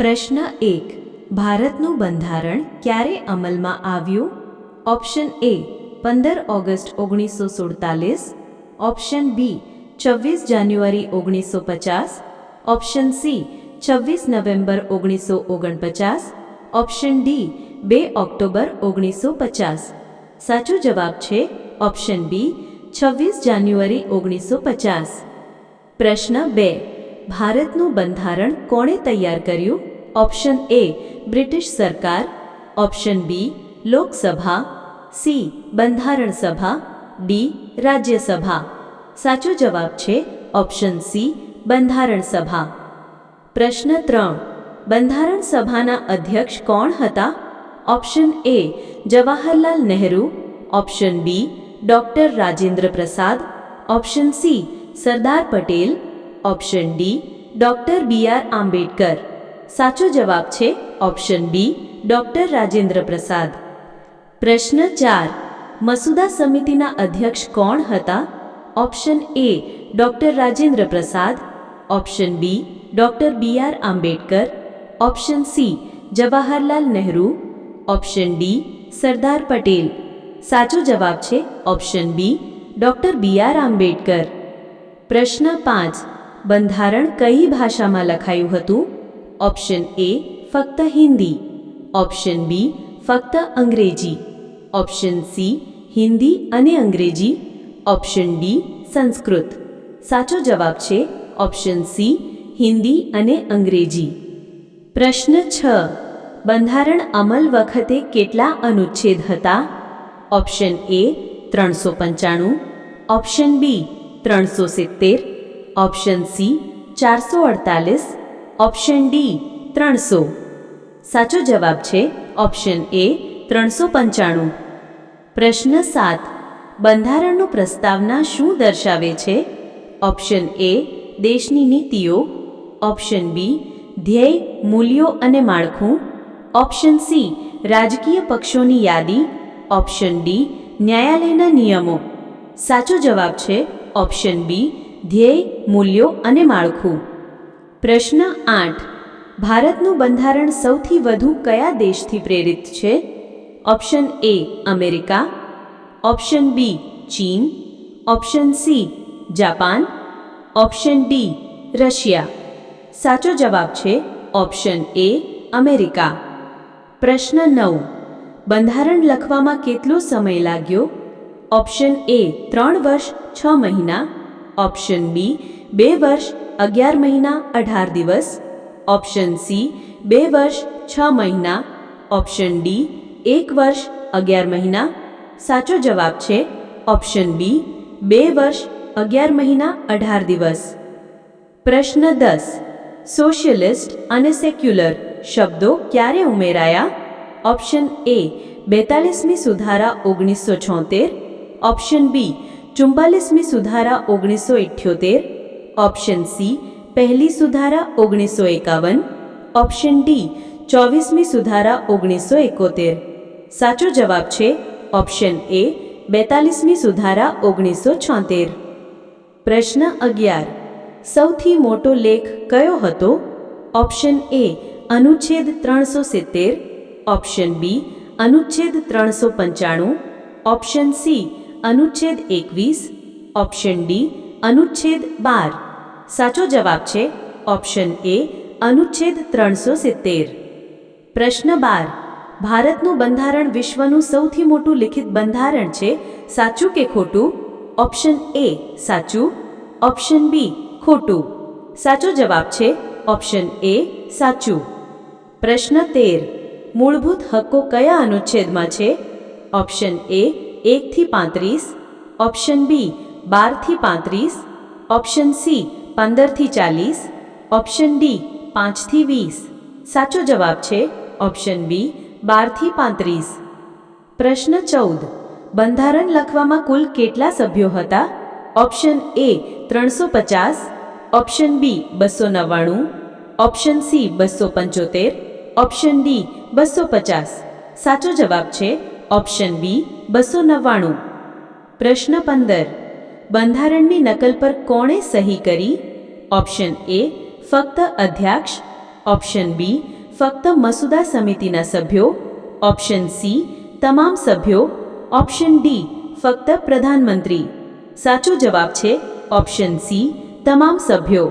પ્રશ્ન એક. ભારતનું બંધારણ ક્યારે અમલમાં આવ્યું? ઓપ્શન એ, પંદર ઓગસ્ટ ઓગણીસો સુડતાલીસ. ઓપ્શન બી, છવ્વીસ જાન્યુઆરી ઓગણીસો પચાસ. ઓપ્શન સી, છવ્વીસ નવેમ્બર ઓગણીસો ઓગણપચાસ. ઓપ્શન ડી, બે ઓક્ટોબર ઓગણીસો પચાસ. સાચો જવાબ છે ઓપ્શન બી, છવ્વીસ જાન્યુઆરી ઓગણીસો પચાસ. પ્રશ્ન બે. ભારતનું બંધારણ કોણે તૈયાર કર્યું? ઓપ્શન એ બ્રિટિશ સરકાર ઓપ્શન બી લોકસભા સી બંધારણ સભા ડી રાજ્યસભા સાચો જવાબ છે ઓપ્શન સી બંધારણ સભા પ્રશ્ન ત્રણ બંધારણ સભાના અધ્યક્ષ કોણ હતા option A Jawaharlal Nehru option B doctor Rajendra Prasad option C Sardar Patel option D doctor B R Ambedkar સાચો જવાબ છે ઓપ્શન બી, ડોક્ટર રાજેન્દ્ર પ્રસાદ. પ્રશ્ન ચાર, મસુદા સમિતિના અધ્યક્ષ કોણ હતા? Option A, doctor Rajendra Prasad. Option B, doctor B R Ambedkar. Option C, Jawaharlal Nehru. Option D, Sardar Patel. સાચો જવાબ છે option B, doctor B R Ambedkar. પ્રશ્ન પાંચ, બંધારણ કઈ ભાષામાં લખાયું હતું? ઓપ્શન એ ફક્ત હિન્દી. ઓપ્શન બી ફક્ત અંગ્રેજી. ઓપ્શન સી હિન્દી અને અંગ્રેજી. Option D Sanskrit. સાચો જવાબ છે ઓપ્શન સી હિન્દી અને અંગ્રેજી. પ્રશ્ન છ. બંધારણ અમલ વખતે કેટલા અનુચ્છેદ હતા? ઓપ્શન એ ત્રણસો પંચાણું. ઓપ્શન બી ત્રણસો સિત્તેર. ઓપ્શન સી ચારસો અડતાલીસ. ઓપ્શન ડી, ત્રણસો. સાચો જવાબ છે ઓપ્શન એ, ત્રણસો પંચાણું. પ્રશ્ન સાત, બંધારણનું પ્રસ્તાવના શું દર્શાવે છે? ઓપ્શન એ, દેશની નીતિઓ. ઓપ્શન બી, ધ્યેય, મૂલ્યો અને માળખું. ઓપ્શન સી, રાજકીય પક્ષોની યાદી. ઓપ્શન ડી, ન્યાયાલયના નિયમો. સાચો જવાબ છે ઓપ્શન બી, ધ્યેય, મૂલ્યો અને માળખું. પ્રશ્ન આઠ. ભારતનું બંધારણ સૌથી વધુ કયા દેશથી પ્રેરિત છે? Option A America, option B ચીન, option C Japan, option D Russia. સાચો જવાબ છે ઓપ્શન એ અમેરિકા. પ્રશ્ન નવ. બંધારણ લખવામાં કેટલો સમય લાગ્યો? ઓપ્શન એ ત્રણ વર્ષ, છ મહિના. ઓપ્શન બી બે વર્ષ અગિયાર મહિના અઢાર દિવસ ઓપ્શન સી બે વર્ષ છ મહિના ઓપ્શન ડી એક વર્ષ અગિયાર મહિના સાચો જવાબ છે ઓપ્શન બી બે વર્ષ અગિયાર મહિના અઢાર દિવસ પ્રશ્ન દસ સોશિયલિસ્ટ અને સેક્યુલર શબ્દો ક્યારે ઉમેરાયા ઓપ્શન એ બેતાલીસમી સુધારા ઓગણીસો છોતેર ઓપ્શન બી ચુમ્બાલીસમી સુધારા ઓગણીસો ઇઠ્યોતેર ઓપ્શન સી, પહેલી સુધારા ઓગણીસો એકાવન. ઓપ્શન ડી, ચોવીસમી સુધારા ઓગણીસો એકોતેર. સાચો જવાબ છે ઓપ્શન એ, બેતાલીસમી સુધારા ઓગણીસો છોતેર. પ્રશ્ન અગિયાર, સૌથી મોટો લેખ કયો હતો? ઓપ્શન એ, અનુચ્છેદ ત્રણસો સિત્તેર. ઓપ્શન બી, અનુચ્છેદ ત્રણસો પંચાણું. ઓપ્શન સી, અનુચ્છેદ એકવીસ. ઓપ્શન ડી, અનુચ્છેદ બાર. સાચો જવાબ છે ઓપ્શન એ અનુચ્છેદ ત્રણસો સિત્તેર. પ્રશ્ન બાર. ભારતનું બંધારણ વિશ્વનું સૌથી મોટું લિખિત બંધારણ છે સાચું કે ખોટું? ઓપ્શન એ સાચું. ઓપ્શન બી ખોટું. સાચો જવાબ છે ઓપ્શન એ સાચું. પ્રશ્ન તેર. મૂળભૂત હક્કો કયા અનુચ્છેદમાં છે? ઓપ્શન એ એકથી પાંત્રીસ. ઓપ્શન બી બારથી પાંત્રીસ. ઓપ્શન સી પંદરથી ચાલીસ ઓપ્શન ડી પાંચથી વીસ. સાચો જવાબ છે ઓપ્શન બી બારથી પાંત્રીસ. પ્રશ્ન ચૌદ. બંધારણ લખવામાં કુલ કેટલા સભ્યો હતા? ઓપ્શન એ ત્રણસો પચાસ. ઓપ્શન બી બસો નવ્વાણું. ઓપ્શન સી બસો પંચોતેર. ઓપ્શન ડી બસો પચાસ. સાચો જવાબ છે ઓપ્શન બી બસો નવ્વાણું. પ્રશ્ન પંદર. બંધારણની નકલ પર કોણે સહી કરી? ઓપ્શન એ ફક્ત અધ્યક્ષ. ઓપ્શન બી ફક્ત મસુદા સમિતિના સભ્યો. ઓપ્શન સી તમામ સભ્યો. ઓપ્શન ડી ફક્ત પ્રધાનમંત્રી. સાચો જવાબ છે ઓપ્શન સી તમામ સભ્યો.